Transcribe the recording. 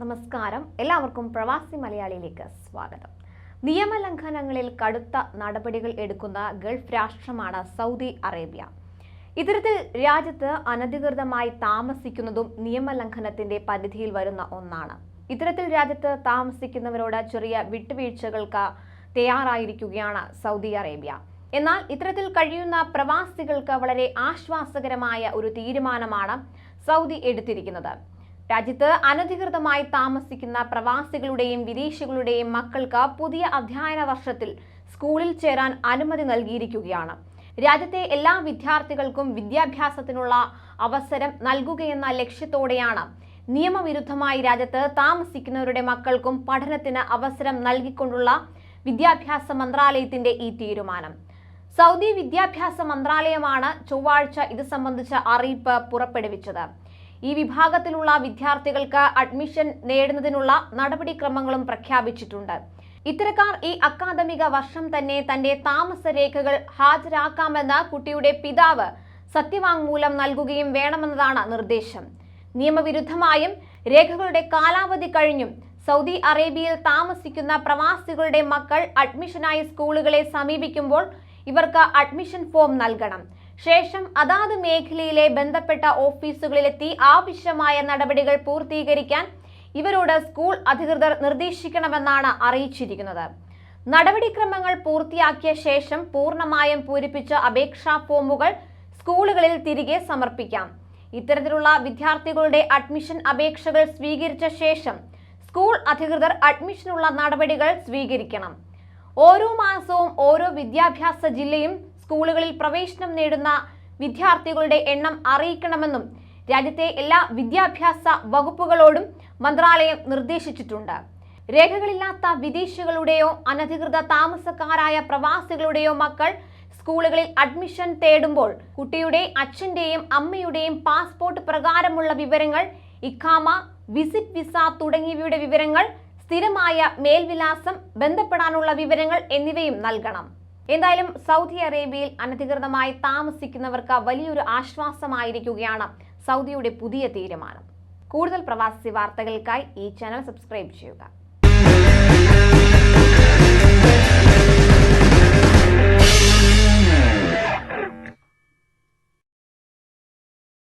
നമസ്കാരം. എല്ലാവർക്കും പ്രവാസി മലയാളിയിലേക്ക് സ്വാഗതം. നിയമലംഘനങ്ങളിൽ കടുത്ത നടപടികൾ എടുക്കുന്ന ഗൾഫ് രാഷ്ട്രമാണ് സൗദി അറേബ്യ. ഇത്തരത്തിൽ രാജ്യത്ത് അനധികൃതമായി താമസിക്കുന്നതും നിയമലംഘനത്തിന്റെ പരിധിയിൽ വരുന്ന ഒന്നാണ്. ഇത്തരത്തിൽ രാജ്യത്ത് താമസിക്കുന്നവരോട് ചെറിയ വിട്ടുവീഴ്ചകൾക്ക് തയ്യാറായിരിക്കുകയാണ് സൗദി അറേബ്യ. എന്നാൽ ഇത്തരത്തിൽ കഴിയുന്ന പ്രവാസികൾക്ക് വളരെ ആശ്വാസകരമായ ഒരു തീരുമാനമാണ് സൗദി എടുത്തിരിക്കുന്നത്. രാജ്യത്ത് അനധികൃതമായി താമസിക്കുന്ന പ്രവാസികളുടെയും വിദേശികളുടെയും മക്കൾക്ക് പുതിയ അധ്യയന വർഷത്തിൽ സ്കൂളിൽ ചേരാൻ അനുമതി നൽകിയിരിക്കുകയാണ്. രാജ്യത്തെ എല്ലാ വിദ്യാർത്ഥികൾക്കും വിദ്യാഭ്യാസത്തിനുള്ള അവസരം നൽകുകയെന്ന ലക്ഷ്യത്തോടെയാണ് നിയമവിരുദ്ധമായി രാജ്യത്ത് താമസിക്കുന്നവരുടെ മക്കൾക്കും പഠനത്തിന് അവസരം നൽകിക്കൊണ്ടുള്ള വിദ്യാഭ്യാസ മന്ത്രാലയത്തിന്റെ ഈ തീരുമാനം. സൗദി വിദ്യാഭ്യാസ മന്ത്രാലയമാണ് ചൊവ്വാഴ്ച ഇത് സംബന്ധിച്ച അറിയിപ്പ് പുറപ്പെടുവിച്ചത്. ഈ വിഭാഗത്തിലുള്ള വിദ്യാർത്ഥികൾക്ക് അഡ്മിഷൻ നേടുന്നതിനുള്ള നടപടിക്രമങ്ങളും പ്രഖ്യാപിച്ചിട്ടുണ്ട്. ഇത്തരക്കാർ ഈ അക്കാദമിക വർഷം തന്നെ തന്റെ താമസ രേഖകൾ ഹാജരാക്കാമെന്ന് കുട്ടിയുടെ പിതാവ് സത്യവാങ്മൂലം നൽകുകയും വേണമെന്നതാണ് നിർദ്ദേശം. നിയമവിരുദ്ധമായും രേഖകളുടെ കാലാവധി കഴിഞ്ഞും സൗദി അറേബ്യയിൽ താമസിക്കുന്ന പ്രവാസികളുടെ മക്കൾ അഡ്മിഷനായി സ്കൂളുകളെ സമീപിക്കുമ്പോൾ ഇവർക്ക് അഡ്മിഷൻ ഫോം നൽകണം. ശേഷം അതാത് മേഖലയിലെ ബന്ധപ്പെട്ട ഓഫീസുകളിലെത്തി ആവശ്യമായ നടപടികൾ പൂർത്തീകരിക്കാൻ ഇവരോട് സ്കൂൾ അധികൃതർ നിർദ്ദേശിക്കണമെന്നാണ് അറിയിച്ചിരിക്കുന്നത്. നടപടിക്രമങ്ങൾ പൂർത്തിയാക്കിയ ശേഷം പൂർണമായും പൂരിപ്പിച്ച അപേക്ഷാ ഫോമുകൾ സ്കൂളുകളിൽ തിരികെ സമർപ്പിക്കാം. ഇത്തരത്തിലുള്ള വിദ്യാർത്ഥികളുടെ അഡ്മിഷൻ അപേക്ഷകൾ സ്വീകരിച്ച ശേഷം സ്കൂൾ അധികൃതർ അഡ്മിഷനുള്ള നടപടികൾ സ്വീകരിക്കണം. ഓരോ മാസവും ഓരോ വിദ്യാഭ്യാസ ജില്ലയും സ്കൂളുകളിൽ പ്രവേശനം നേടുന്ന വിദ്യാർത്ഥികളുടെ എണ്ണം അറിയിക്കണമെന്നും രാജ്യത്തെ എല്ലാ വിദ്യാഭ്യാസ വകുപ്പുകളോടും മന്ത്രാലയം നിർദ്ദേശിച്ചിട്ടുണ്ട്. രേഖകളില്ലാത്ത വിദേശികളുടെയോ അനധികൃത താമസക്കാരായ പ്രവാസികളുടെയോ മക്കൾ സ്കൂളുകളിൽ അഡ്മിഷൻ തേടുമ്പോൾ കുട്ടിയുടെ അച്ഛന്റെയും അമ്മയുടെയും പാസ്പോർട്ട് പ്രകാരമുള്ള വിവരങ്ങൾ ഇഖാമ വിസിറ്റ് വിസ തുടങ്ങിയവയുടെ വിവരങ്ങൾ സ്ഥിരമായ മേൽവിലാസം ബന്ധപ്പെടാനുള്ള വിവരങ്ങൾ എന്നിവയും നൽകണം. എന്തായാലും സൗദി അറേബ്യയിൽ അനധികൃതമായി താമസിക്കുന്നവർക്ക് വലിയൊരു ആശ്വാസമായിരിക്കുകയാണ് സൗദിയുടെ പുതിയ തീരുമാനം. കൂടുതൽ പ്രവാസി വാർത്തകൾക്കായി ഈ ചാനൽ സബ്സ്ക്രൈബ് ചെയ്യുക.